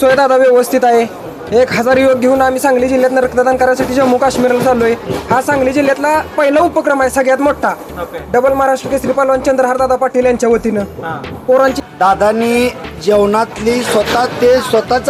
सोय दादा व्यवस्थित आहे. एक हजार युवक घेऊन आम्ही सांगली जिल्ह्यात रक्तदान करायसाठी जम्मू काश्मीरला चाललोय. हा सांगली जिल्ह्यातला पहिला उपक्रम आहे सगळ्यात मोठा. डबल महाराष्ट्र केसरी पालवान चंद्रहार दादा पाटील यांच्या वतीनं. पोरांची दादांनी जेवणातली स्वतः ते स्वतःच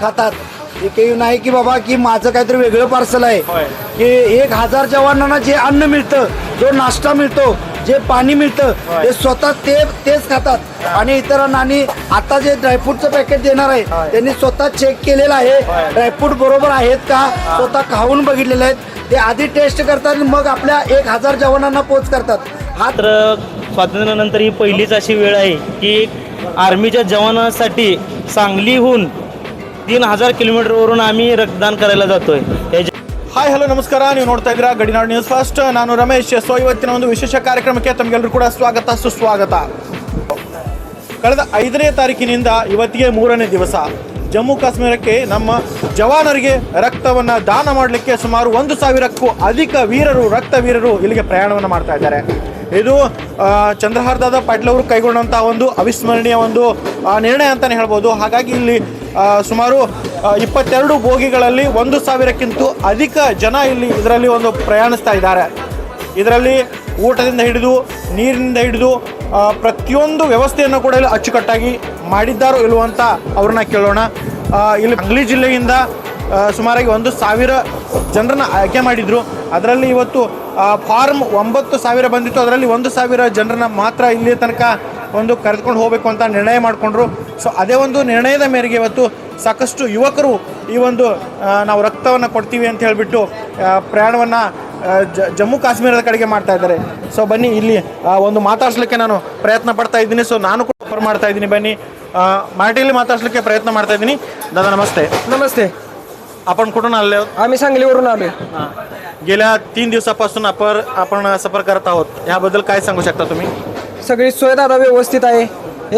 खातात. हे काही नाही की बाबा की माझं काहीतरी वेगळं पार्सल आहे. की एक हजार जवानांना जे अन्न मिळतं जो नाश्ता मिळतो जे पाणी मिळतं ते स्वतः ते तेच खातात. आणि इतरांना आणि आता जे ड्रायफ्रूटचं पॅकेट देणार आहे त्यांनी स्वतः चेक केलेलं आहे. ड्रायफ्रूट बरोबर आहेत का? स्वतः खाऊन बघितलेले आहेत. ते आधी टेस्ट करतात मग आपल्या एक हजार जवानांना पोच करतात. हा तर स्वातंत्र्यानंतर ही पहिलीच अशी वेळ आहे की आर्मीच्या जवानासाठी सांगलीहून तीन हजार किलोमीटरवरून आम्ही रक्तदान करायला जातोय. याच्या ಹಾಯ್ ಹಲೋ ನಮಸ್ಕಾರ. ನೀವು ನೋಡ್ತಾ ಇದ್ದೀರಾ ಗಡಿನಾಡು ನ್ಯೂಸ್ ಫಸ್ಟ್ ನಾನು ರಮೇಶ್. ಸೊ ಇವತ್ತಿನ ಒಂದು ವಿಶೇಷ ಕಾರ್ಯಕ್ರಮಕ್ಕೆ ತಮಗೆಲ್ಲರೂ ಕೂಡ ಸ್ವಾಗತ, ಸುಸ್ವಾಗತ. ಕಳೆದ ಐದನೇ ತಾರೀಕಿನಿಂದ ಇವತ್ತಿಗೆ ಮೂರನೇ ದಿವಸ. ಜಮ್ಮು ಕಾಶ್ಮೀರಕ್ಕೆ ನಮ್ಮ ಜವಾನರಿಗೆ ರಕ್ತವನ್ನು ದಾನ ಮಾಡಲಿಕ್ಕೆ ಸುಮಾರು ಒಂದು ಸಾವಿರಕ್ಕೂ ಅಧಿಕ ವೀರರು, ರಕ್ತ ವೀರರು ಇಲ್ಲಿಗೆ ಪ್ರಯಾಣವನ್ನು ಮಾಡ್ತಾ ಇದ್ದಾರೆ. ಇದು ಚಂದ್ರಹಾರದಾದ ಚಂದ್ರಹಾರ್ ದಾದಾ ಪಾಟೀಲ್ ಅವರು ಕೈಗೊಂಡಂಥ ಒಂದು ಅವಿಸ್ಮರಣೀಯ ಒಂದು ನಿರ್ಣಯ ಅಂತಲೇ ಹೇಳ್ಬೋದು. ಹಾಗಾಗಿ ಇಲ್ಲಿ ಸುಮಾರು ಇಪ್ಪತ್ತೆರಡು ಬೋಗಿಗಳಲ್ಲಿ ಒಂದು ಸಾವಿರಕ್ಕಿಂತ ಅಧಿಕ ಜನ ಇಲ್ಲಿ ಇದರಲ್ಲಿ ಒಂದು ಪ್ರಯಾಣಿಸ್ತಾ ಇದ್ದಾರೆ. ಇದರಲ್ಲಿ ಊಟದಿಂದ ಹಿಡಿದು, ನೀರಿನಿಂದ ಹಿಡಿದು ಪ್ರತಿಯೊಂದು ವ್ಯವಸ್ಥೆಯನ್ನು ಕೂಡ ಇಲ್ಲಿ ಅಚ್ಚುಕಟ್ಟಾಗಿ ಮಾಡಿದ್ದಾರೋ ಇಲ್ವೋ ಅಂತ ಅವ್ರನ್ನ ಕೇಳೋಣ. ಇಲ್ಲಿ ಅಂಗ್ಲಿ ಜಿಲ್ಲೆಯಿಂದ ಸುಮಾರಾಗಿ ಒಂದು ಸಾವಿರ ಜನರನ್ನ ಆಯ್ಕೆ ಮಾಡಿದ್ರು. ಅದರಲ್ಲಿ ಇವತ್ತು ಫಾರ್ಮ್ ಒಂಬತ್ತು ಸಾವಿರ ಬಂದಿತ್ತು. ಅದರಲ್ಲಿ ಒಂದು ಸಾವಿರ ಜನರನ್ನ ಮಾತ್ರ ಇಲ್ಲಿ ತನಕ ಒಂದು ಕರೆದುಕೊಂಡು ಹೋಗಬೇಕು ಅಂತ ನಿರ್ಣಯ ಮಾಡಿಕೊಂಡ್ರು ಸೊ ಅದೇ ಒಂದು ನಿರ್ಣಯದ ಮೇರೆಗೆ ಇವತ್ತು ಸಾಕಷ್ಟು ಯುವಕರು ಈ ಒಂದು ಆ, ನಾವು ರಕ್ತವನ್ನು ಕೊಡ್ತೀವಿ ಅಂತ ಹೇಳಿಬಿಟ್ಟು ಪ್ರಯಾಣವನ್ನು ಜಮ್ಮು ಕಾಶ್ಮೀರದ ಕಡೆಗೆ ಮಾಡ್ತಾ ಇದ್ದಾರೆ ಸೊ ಬನ್ನಿ ಇಲ್ಲಿ ಆ, ಒಂದು ಮಾತಾಡ್ಸ್ಲಿಕ್ಕೆ ನಾನು ಪ್ರಯತ್ನ ಪಡ್ತಾ ಇದ್ದೀನಿ ಸೊ ನಾನು ಕೂಡ offer ಮಾಡ್ತಾ ಇದ್ದೀನಿ ಬನ್ನಿ ಆ, मराठीली ಮಾತಾಡ್ಸ್ಲಿಕ್ಕೆ प्रयत्न ಮಾಡ್ತಾ ಇದ್ದೀನಿ दादा नमस्ते नमस्ते आपण कुठून आले आहोत आम्ही सांगलीवरून आलोय गेल्या तीन दिवसापासून आपण आपण सफर करत आहोत याबद्दल काय सांगू शकता तुम्ही सगळी सोय दादा व्यवस्थित आहे.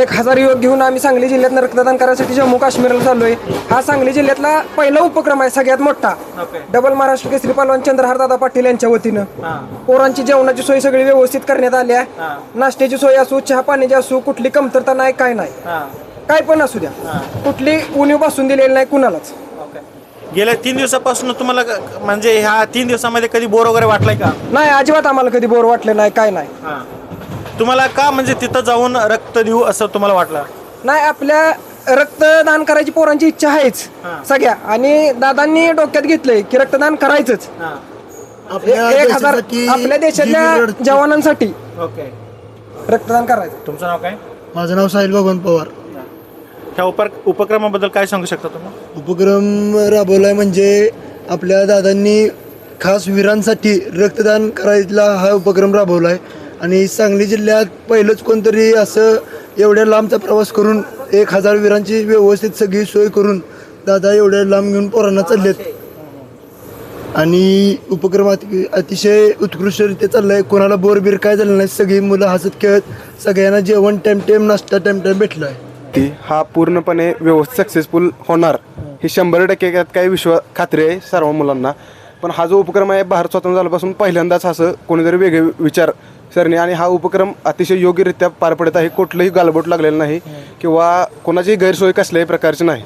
एक हजार युवक घेऊन आम्ही सांगली जिल्ह्यात रक्तदान करायसाठी जम्मू काश्मीरला चाललोय. हा सांगली जिल्ह्यातला पहिला उपक्रम आहे सगळ्यात मोठा. डबल महाराष्ट्र केसरी पालवान चंद्रहार दादा पाटील यांच्या वतीनं. पोरांची जेवणाची सोय सगळी व्यवस्थित करण्यात आली आहे. नाश्त्याची सोय असो चहा पाण्याची असो कुठली कमतरता नाही काय नाही. काय पण असू द्या. कुठली उणीव बसून दिलेली नाही कुणालाच. गेल्या तीन दिवसापासून तुम्हाला म्हणजे ह्या तीन दिवसामध्ये कधी बोर वगैरे वाटलाय का? नाही अजिबात आम्हाला कधी बोर वाटलं नाही काय नाही. तुम्हाला का म्हणजे तिथं जाऊन रक्त देऊ असं तुम्हाला वाटलं? नाही आपल्या रक्तदान करायची पोरांची इच्छा आहेच सगळ्या. आणि दादांनी डोक्यात घेतलंय की रक्तदान करायचंच. आपल्या एक हजार देशासाठी आपल्या देशातल्या जी जवानांसाठी ओके. रक्तदान करायचं. तुमचं नाव काय? माझं नाव साहिल भगवान पवार. ह्या उपर उपक्रमाबद्दल काय सांगू शकता तुम्ही? उपक्रम राबवलाय म्हणजे आपल्या दादांनी खास वीरांसाठी रक्तदान करायला हा उपक्रम राबवलाय. आणि सांगली जिल्ह्यात पहिलंच कोणतरी असं एवढ्या लांबचा प्रवास करून एक हजार वीरांची व्यवस्थित सगळी सोय करून दादा एवढ्या लांब घेऊन पोरांना चाललेत. आणि उपक्रम अति- अतिशय उत्कृष्टरित्या चाललाय. कोणाला बोरबीर काय झालं नाही सगळी मुलं हसत खेळत सगळ्यांना जेवण टाइम टाइम नाश्ता टाइम टाइम भेटलाय. ती हा पूर्णपणे व्यवस्थित सक्सेसफुल होणार. हे शंभर टक्के यात काही विश्वास खात्री आहे सर्व मुलांना. पण हा जो उपक्रम आहे भारत स्वतंत्र झाल्यापासून पहिल्यांदाच असं कोणीतरी वेगळे विचार सरनी. आणि हा उपक्रम अतिशय योग्यरित्या पार पडत आहे. कुठलंही गालबोट लागलेलं नाही किंवा कोणाची गैरसोय कसल्याही प्रकारची नाही.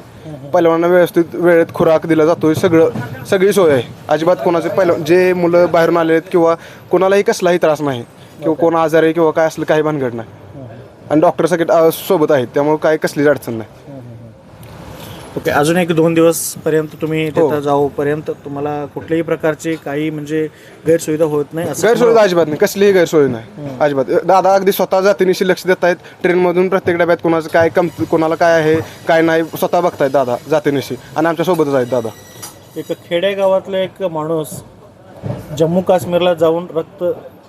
पहिलवांना व्यवस्थित वेळेत खुराक दिला जातो सगळं सगळी सोय आहे. अजिबात कोणाचे पहिलं जे मुलं बाहेरून आले आहेत किंवा कोणालाही कसलाही त्रास नाही. किंवा कोण आजार आहे किंवा काय असलं काही भानगड नाही. आणि डॉक्टर सगळे सोबत आहेत. त्यामुळे काय कसलीच अडचण नाही. ओके अजून एक दोन दिवस पर्यंत तुम्ही हो. तिथं जाऊपर्यंत तुम्हाला कुठल्याही प्रकारची काही म्हणजे गैरसुविधा होत नाही तुम्हाला- अजिबात नाही. कसलीही गैरसोय नाही. अजिबात. दादा अगदी स्वतः जातीनिशी लक्ष देत आहेत. ट्रेनमधून प्रत्येक डब्यात कोणाचं काय कम कोणाला काय आहे काय नाही स्वतः बघतायत दादा जातीनिशी. आणि आमच्या सोबतच आहेत दादा. एक खेडेगावातला एक माणूस जम्मू काश्मीरला जाऊन रक्त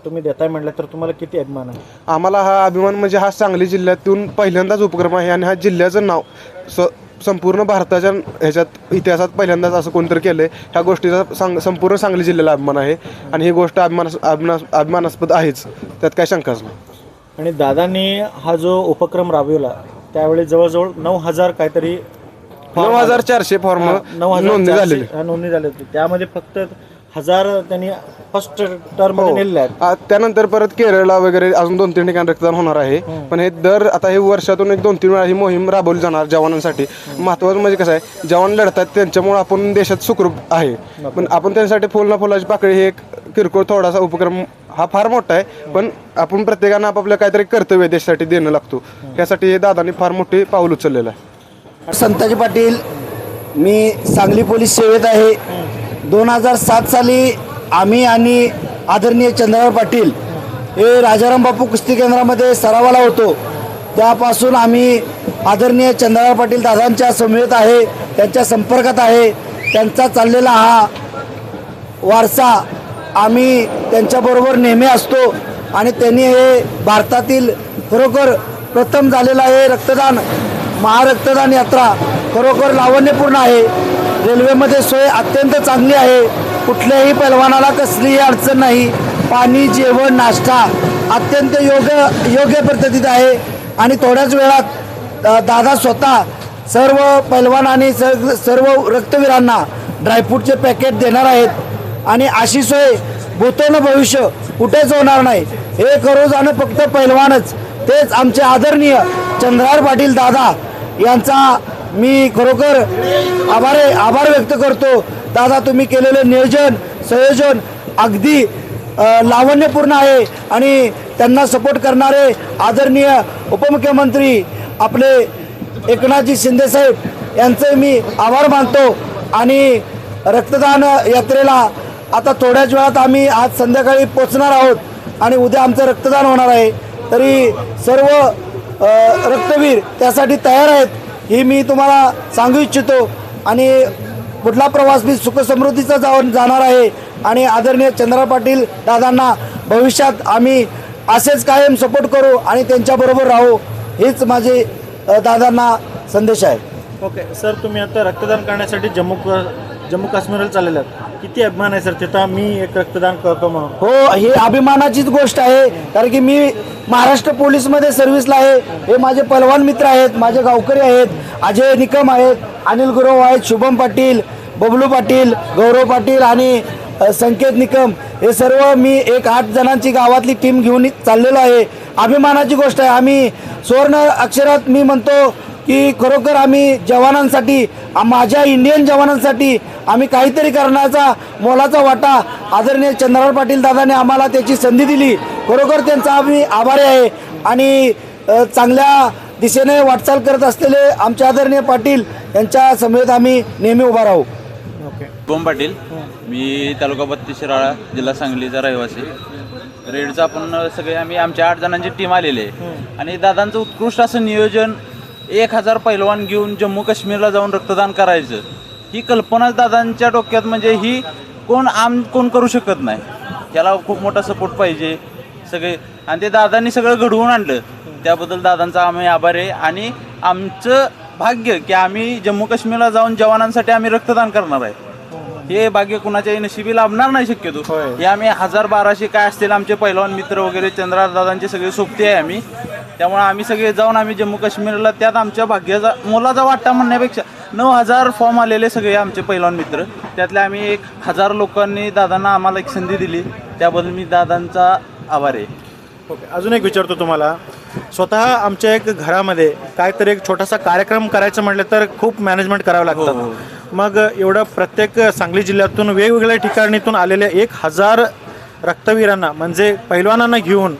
तुम्ही देताय म्हटलं तर तुम्हाला किती अभिमान आहे? आम्हाला हा अभिमान म्हणजे हा सांगली जिल्ह्यातून पहिल्यांदाच उपक्रम आहे आणि हा जिल्ह्याचं नाव संपूर्ण भारताच्या ह्याच्यात इतिहासात पहिल्यांदाच असं कोणतरी केलं आहे ह्या गोष्टीचा सांग संपूर्ण सांगली जिल्ह्याला अभिमान आहे. आणि ही गोष्ट अभिमान अभिमान अभिमानास्पद आहेच. त्यात काय शंकाच नाही आणि दादांनी हा जो उपक्रम राबविला त्यावेळी जवळजवळ नऊ हजार काहीतरी नऊ हजार चारशे फॉर्म नऊ हजार नोंदणी चारशे- झालेली. हा, नोंदणी झाली होती. त्यामध्ये फक्त हजार त्यांनी फर्स्ट टर्म हो. नेलेले आहेत. आ, त्यानंतर परत केरळला वगैरे अजून दोन तीन ठिकाणी रक्तदान होणार आहे. पण हे दर आता हे वर्षातून एक दोन तीन वेळा ही मोहीम राबवली जाणार जवानांसाठी. महत्वाचं म्हणजे कसं आहे जवान लढतात त्यांच्यामुळे आपण देशात सुखरूप आहे. पण आपण त्यांच्यासाठी फुल ना फुलाची पाकळी हे एक किरकोळ थोडासा उपक्रम हा फार मोठा आहे. पण आपण प्रत्येकानं आपापलं काहीतरी कर्तव्य देशासाठी देणं लागतो. यासाठी हे दादांनी फार मोठी पाऊल उचललेलं आहे. संताजी पाटील मी सांगली पोलीस सेवेत आहे. दोन हजार सात साली आम्ही आणि आदरणीय चंद्रराव पाटील हे राजाराम बापू कुस्ती केंद्रामध्ये सरावाला होतो. त्यापासून आम्ही आदरणीय चंद्रराव पाटील दादांच्या समवेत आहे त्यांच्या संपर्कात आहे त्यांचा चाललेला हा वारसा आम्ही त्यांच्याबरोबर नेहमी असतो आणि त्यांनी हे भारतातील खरोखर प्रथम झालेलं आहे रक्तदान महारक्तदान यात्रा खरोखर लावण्यपूर्ण आहे. रेल्वेमध्ये सोय अत्यंत चांगली आहे. कुठल्याही पैलवानाला कसलीही अडचण नाही. पाणी जेवण नाश्ता अत्यंत योग्य योग्य पद्धतीत आहे. आणि थोड्याच वेळात दादा स्वतः सर्व पैलवान आणि सर्व सर्व रक्तवीरांना ड्रायफ्रूटचे पॅकेट देणार आहेत. आणि अशी सोय भूतोन भविष्य कुठेच होणार नाही. हे खरोज आणि फक्त पैलवानच. तेच आमचे आदरणीय चंद्रार पाटील दादा यांचा मी खरोखर आभार आभार व्यक्त करतो. दादा तुम्ही केलेलं नियोजन संयोजन अगदी लावण्यपूर्ण आहे आणि त्यांना सपोर्ट करणारे आदरणीय उपमुख्यमंत्री आपले एकनाथजी शिंदेसाहेब यांचे मी आभार मानतो आणि रक्तदान यात्रेला आता थोड्याच वेळात आम्ही आज संध्याकाळी पोचणार आहोत आणि उद्या आमचं रक्तदान होणार आहे. तरी सर्व रक्तवीर त्यासाठी तयार आहेत. ही मी तुम्हाला सांगू इच्छितो. आणि पुढला प्रवास मी सुखसमृद्धीचा जाऊन जाणार आहे आणि आदरणीय चंद्रा पाटील दादांना भविष्यात आम्ही असेच कायम सपोर्ट करू आणि त्यांच्याबरोबर राहू हेच माझे दादांना संदेश आहे. ओके सर तुम्ही आता रक्तदान करण्यासाठी जम्मू जम्मू काश्मीरला चाललेले आहेत. किती अभिमान आहे सर? तिथं मी एक रक्तदान करतो म्हणून हो ही अभिमानाचीच गोष्ट आहे. कारण की मी महाराष्ट्र पोलीसमध्ये सर्व्हिसला आहे. हे माझे पलवान मित्र आहेत माझे गावकरी आहेत अजय निकम आहेत अनिल गुरव आहेत शुभम पाटील बबलू पाटील गौरव पाटील आणि संकेत निकम. हे सर्व मी एक आठ जणांची गावातली टीम घेऊन चाललेलो आहे. अभिमानाची गोष्ट आहे. आम्ही सुवर्ण अक्षरात मी म्हणतो की खरोखर आम्ही जवानांसाठी माझ्या इंडियन जवानांसाठी आम्ही काहीतरी करण्याचा मोलाचा वाटा आदरणीय चंद्रराव पाटील दादाने आम्हाला त्याची संधी दिली. खरोखर त्यांचा आम्ही आभारी आहे. आणि चांगल्या दिशेने वाटचाल करत असलेले आमचे आदरणीय पाटील यांच्या समेत आम्ही नेहमी उभा राहू. ओके. गोम पाटील. मी तालुका बत्तीस शिराळा जिल्हा सांगलीचा रहिवासी. रेडचं आपण सगळे आम्ही आमच्या आठ जणांची टीम आलेली आहे. आणि दादांचं उत्कृष्ट असं नियोजन एक हजार पैलवान घेऊन जम्मू काश्मीरला जाऊन रक्तदान करायचं. ही कल्पनाच दादांच्या डोक्यात म्हणजे ही कोण आम कोण करू शकत नाही. त्याला खूप मोठा सपोर्ट पाहिजे. सगळे आणि ते दादांनी सगळं घडवून आणलं. त्याबद्दल दादांचा आम्ही आभार आहे. आणि आमचं भाग्य की आम्ही जम्मू काश्मीरला जाऊन जवानांसाठी आम्ही रक्तदान करणार आहे. हे भाग्य कुणाच्याही नशिबी लाभणार नाही शक्यतो. हे आम्ही हजार बाराशे काय असतील आमचे पैलवान मित्र वगैरे चंद्रा दादांचे सगळे सोबती आहे आम्ही. त्यामुळे आम्ही सगळे जाऊन आम्ही जम्मू काश्मीरला त्यात आमच्या भाग्याचा मोलाचा वाटा म्हणण्यापेक्षा नऊ हजार फॉर्म आलेले सगळे आमचे पैलवान मित्र. त्यातले आम्ही एक हजार लोकांनी दादांना आम्हाला एक संधी दिली. त्याबद्दल मी दादांचा आभार आहे. ओके अजून एक विचारतो तुम्हाला. स्वतः आमच्या एक घरामध्ये काहीतरी एक छोटासा कार्यक्रम करायचं म्हटलं तर खूप मॅनेजमेंट करावं लागतं. मग एवढं प्रत्येक सांगली जिल्ह्यातून वेगवेगळ्या ठिकाणीतून आलेल्या एक हजार रक्तवीरांना म्हणजे पैलवानांना घेऊन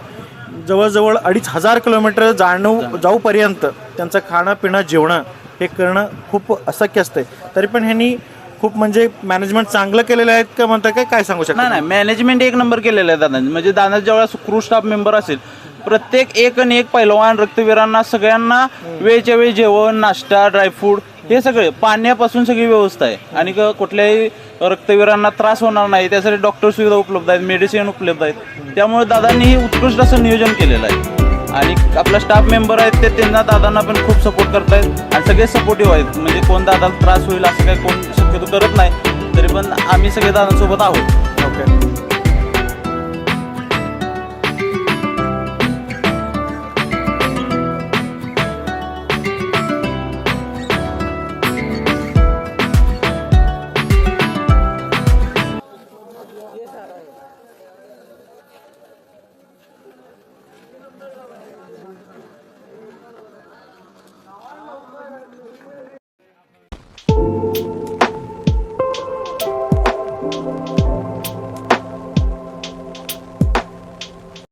जवळजवळ अडीच हजार किलोमीटर जाणू जाऊपर्यंत त्यांचं खाणं पिणं जेवणं हे करणं खूप अशक्य असतं तरी पण ह्यांनी खूप म्हणजे मॅनेजमेंट चांगलं केलेलं आहे का म्हणता काय काय सांगू शकता नाही नाही मॅनेजमेंट एक नंबर केलेलं आहे दादा म्हणजे दादा जेव्हा क्रू स्टाफ मेंबर असेल प्रत्येक एक आणि एक पैलवान रक्तवीरांना सगळ्यांना वेळच्या वेळी जेवण नाश्ता ड्रायफ्रूट हे सगळे पाण्यापासून सगळी व्यवस्था आहे. आणि क- कुठल्याही रक्तवीरांना त्रास होणार नाही त्यासाठी डॉक्टर सुविधा उपलब्ध आहेत मेडिसिन उपलब्ध आहेत. त्यामुळे दादांनी हे उत्कृष्ट असं नियोजन केलेलं आहे. आणि आपला स्टाफ मेंबर आहेत ते त्यांना दादांना पण खूप सपोर्ट करतायत आणि सगळे सपोर्टिव्ह आहेत. म्हणजे कोण दादाला त्रास होईल असं काही कोण शक्यतो करत नाही तरी पण आम्ही सगळे दादांसोबत आहोत. ओके